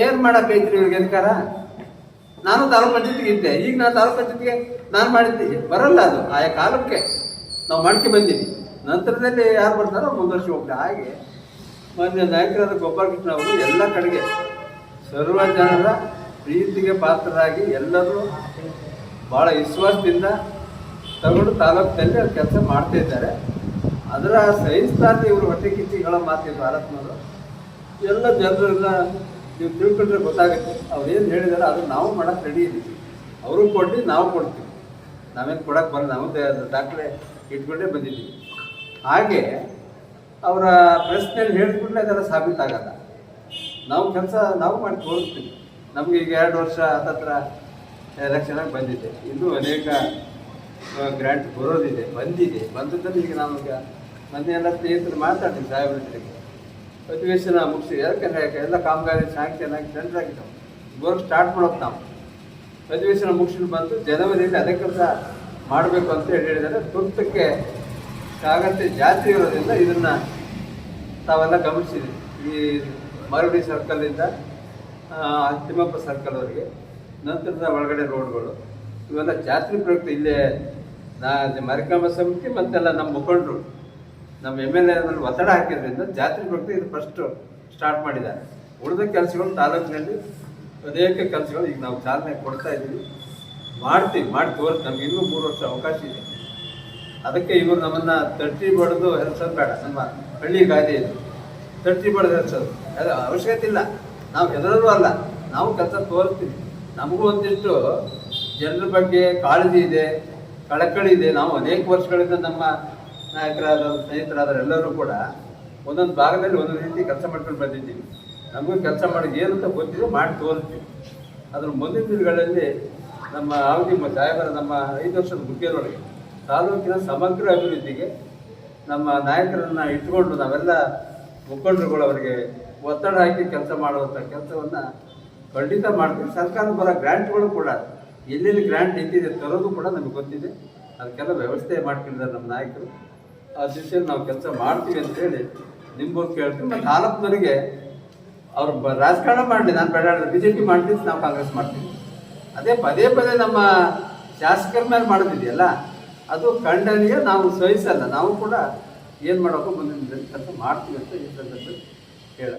ಏನು ಮಾಡೋಕ್ಕೈತ್ರಿ ಇವ್ರಿಗೆ ಅಧಿಕಾರ? ನಾನು ತಾಲೂಕು ಪಂಚಾಯತಿಗೆ ಇದ್ದೆ. ಈಗ ನಾನು ತಾಲೂಕು ಪಂಚಾಯತಿಗೆ ನಾನು ಮಾಡಿದ್ದೆ. ಬರಲ್ಲ ಅದು. ಆಯಾ ಕಾಲಕ್ಕೆ ನಾವು ಮಾಡ್ಕೆ ಬಂದೀನಿ ನಂತರದಲ್ಲಿ ಯಾರು ಬರ್ತಾರೋ ಮುಂದುವರ್ಸಿ ಹೋಗ್ತಾರೆ ಹಾಗೆ ಮೊನ್ನೆ ನಾಯಕರಾದ ಗೋಪಾಲಕೃಷ್ಣ ಅವರು ಎಲ್ಲ ಕಡೆಗೆ ಸರ್ವ ಜನರ ಪ್ರೀತಿಗೆ ಪಾತ್ರರಾಗಿ ಎಲ್ಲರೂ ಭಾಳ ವಿಶ್ವಾಸದಿಂದ ತಗೊಂಡು ತಾಲೂಕಿನಲ್ಲಿ ಅವ್ರು ಕೆಲಸ ಮಾಡ್ತಾ ಇದ್ದಾರೆ. ಅದರ ಸಹಿಸಲಾರ್ದೆ ಇವರು ಹೊಟ್ಟೆ ಕಿಚ್ಚಿ ಹೇಳೋ ಮಾತಿದ್ರು ಭಾರತ್ನವರು ಎಲ್ಲ ಜನರನ್ನ ನೀವು ತಿಳ್ಕೊಂಡ್ರೆ ಗೊತ್ತಾಗುತ್ತೆ. ಅವ್ರು ಏನು ಹೇಳಿದಾರೆ ಅದು ನಾವು ಮಾಡೋಕ್ಕೆ ರೆಡಿ ಇದ್ದೀವಿ. ಅವರು ಕೊಟ್ಟು ನಾವು ಕೊಡ್ತೀವಿ. ನಾವೇನು ಕೊಡಕ್ಕೆ ಬರಲ್ಲ. ನಾವು ದಾಖಲೆ ಇಟ್ಕೊಂಡೇ ಬಂದಿದ್ದೀವಿ. ಹಾಗೆ ಅವರ ಪ್ರಶ್ನೆಯಲ್ಲಿ ಹೇಳಿದ್ಬಿಟ್ರೆ ಅದೆಲ್ಲ ಸಾಬೀತಾಗಲ್ಲ ನಾವು ಕೆಲಸ, ನಾವು ಮಾಡಿ ತೋರಿಸ್ತೀವಿ. ನಮಗೆ ಈಗ ಎರಡು ವರ್ಷ ಹತ್ತತ್ರ ಎಲೆಕ್ಷನಾಗಿ ಬಂದಿದೆ. ಇನ್ನೂ ಅನೇಕ ಗ್ರ್ಯಾಂಟ್ ಬರೋದಿದೆ, ಬಂದಿದೆ. ಬಂದದ್ದಲ್ಲಿ ಈಗ ನಾವು ಈಗ ಮೊನ್ನೆ ಎಲ್ಲ ಸ್ನೇಹಿತರು ಮಾತಾಡ್ತೀವಿ ಸಾಹೇಬ್ರ ಜೊತೆಗೆ ಅಧಿವೇಶನ ಮುಗಿಸಿ ಯಾಕಂದ್ರೆ ಎಲ್ಲ ಕಾಮಗಾರಿ ಸ್ಯಾಂಕ್ಷನ್ ಆಗಿ ಟೆಂಡರ್ ಆಗಿದ್ದಾವೆ ವರ್ಕ್ ಸ್ಟಾರ್ಟ್ ಮಾಡೋದು ನಾವು. ಅಧಿವೇಶನ ಮುಗಿಸಿ ಬಂತು ಜನವರಿಯಲ್ಲಿ ಅದೇ ಕೆಲಸ ಮಾಡಬೇಕು ಅಂತ ಹೇಳಿ ಹೇಳಿದರೆ ತುರ್ತಕ್ಕೆ ಕಾಗತ್ತೆ ಜಾಸ್ತಿ ಇರೋದ್ರಿಂದ ಇದನ್ನು ತಾವೆಲ್ಲ ಗಮನಿಸಿದ್ವಿ ಈ ಮರಡಿ ಸರ್ಕಲಿಂದ ತಿಮ್ಮಪ್ಪ ಸರ್ಕಲ್ವರೆಗೆ ನಂತರದ ಒಳಗಡೆ ರೋಡ್ಗಳು ಇವೆಲ್ಲ ಜಾತ್ರೆ ಪ್ರಯುಕ್ತ ಇಲ್ಲೇ ನಾ ಮರಿಕಾಂಬ ಸಮಿತಿ ಮತ್ತೆಲ್ಲ ನಮ್ಮ ಮುಖಂಡರು. ನಮ್ಮ ಎಂ ಎಲ್ ಎ ಒತ್ತಡ ಹಾಕಿದ್ರಿಂದ ಜಾತ್ರೆ ಬಗ್ಗೆ ಇದು ಫಸ್ಟ್ ಸ್ಟಾರ್ಟ್ ಮಾಡಿದ್ದಾರೆ. ಉಳಿದ ಕೆಲಸಗಳು ತಾಲೂಕಿನಲ್ಲಿ ಅನೇಕ ಕೆಲಸಗಳು ಈಗ ನಾವು ಚಾಲನೆ ಕೊಡ್ತಾ ಇದ್ದೀವಿ. ಮಾಡ್ತೀವಿ ಮಾಡಿ ತೋರ್, ನಮ್ಗೆ ಇನ್ನೂ ಮೂರು ವರ್ಷ ಅವಕಾಶ ಇದೆ. ಅದಕ್ಕೆ ಇವರು ನಮ್ಮನ್ನ ತಟ್ಟಿ ಬಡ್ದು ಹೆಸರು ಬೇಡ. ನಮ್ಮ ಹಳ್ಳಿ ಗಾದೆ ಇದು. ತಟ್ಟಿ ಬಡ್ದು ಹೆಸರು ಅದು ಅವಶ್ಯಕತೆ ಇಲ್ಲ. ನಾವು ಹೆದರೂ ಅಲ್ಲ. ನಾವು ಕೆಲಸ ತೋರಿಸ್ತೀವಿ. ನಮಗೂ ಒಂದಿಷ್ಟು ಜನರ ಬಗ್ಗೆ ಕಾಳಜಿ ಇದೆ, ಕಳಕಳಿ ಇದೆ. ನಾವು ಅನೇಕ ವರ್ಷಗಳಿಂದ ನಮ್ಮ ನಾಯಕರಾದ ಸ್ನೇಹಿತರಾದ ಎಲ್ಲರೂ ಕೂಡ ಒಂದೊಂದು ಭಾಗದಲ್ಲಿ ಒಂದೊಂದು ರೀತಿ ಕೆಲಸ ಮಾಡ್ಕೊಂಡು ಬಂದಿದ್ದೀವಿ. ನಮಗೂ ಕೆಲಸ ಮಾಡೋದು ಏನು ಅಂತ ಗೊತ್ತಿದೆ ಮಾಡಿ ತೋರಿಸ್ತೀವಿ. ಅದ್ರ ಮುಂದಿನ ದಿನಗಳಲ್ಲಿ ನಮ್ಮ ಅವಧಿ ಸಾಹೇಬರ ನಮ್ಮ ಐದು ವರ್ಷದ ಮುಖ್ಯರೊಳಗೆ ತಾಲೂಕಿನ ಸಮಗ್ರ ಅಭಿವೃದ್ಧಿಗೆ ನಮ್ಮ ನಾಯಕರನ್ನ ಇಟ್ಕೊಂಡು ನಾವೆಲ್ಲ ಮುಖಂಡರುಗಳು ಅವರಿಗೆ ಒತ್ತಡ ಹಾಕಿ ಕೆಲಸ ಮಾಡುವಂಥ ಕೆಲಸವನ್ನು ಖಂಡಿತ ಮಾಡ್ತೀವಿ. ಸರ್ಕಾರದ ಬರೋ ಗ್ರ್ಯಾಂಟ್ಗಳು ಕೂಡ ಎಲ್ಲೆಲ್ಲಿ ಗ್ರ್ಯಾಂಟ್ ನಿಂತಿದೆ ತರೋದು ಕೂಡ ನಮಗೆ ಗೊತ್ತಿದೆ. ಅದಕ್ಕೆಲ್ಲ ವ್ಯವಸ್ಥೆ ಮಾಡ್ಕೊಂಡಿದ್ದಾರೆ ನಮ್ಮ ನಾಯಕರು. ಆ ದಿಶೆಯಲ್ಲಿ ನಾವು ಕೆಲಸ ಮಾಡ್ತೀವಿ ಅಂತೇಳಿ ನಿಮ್ಗೂ ಕೇಳ್ತೀವಿ ಮತ್ತು ಹಾಲಪ್ಪನವರಿಗೆ ಅವ್ರು ಬ- ರಾಜಕಾರಣ ಮಾಡಲಿ, ನಾನು ಬೇಡ ಬಿ ಜೆ ಪಿ ಮಾಡ್ತೀನಿ ನಾವು ಕಾಂಗ್ರೆಸ್ ಮಾಡ್ತೀವಿ. ಅದೇ ಪದೇ ಪದೇ ನಮ್ಮ ಶಾಸಕರ ಮೇಲೆ ಮಾಡೋದಿದೆಯಲ್ಲ, ಅದು ಖಂಡನೀಯ, ನಾವು ಸಹಿಸಲ್ಲ. ನಾವು ಕೂಡ ಏನು ಮಾಡೋಕ್ಕೂ ಮುಂದಿನ ಕೆಲಸ ಮಾಡ್ತೀವಿ ಅಂತ ಈ ಸಂದರ್ಭದಲ್ಲಿ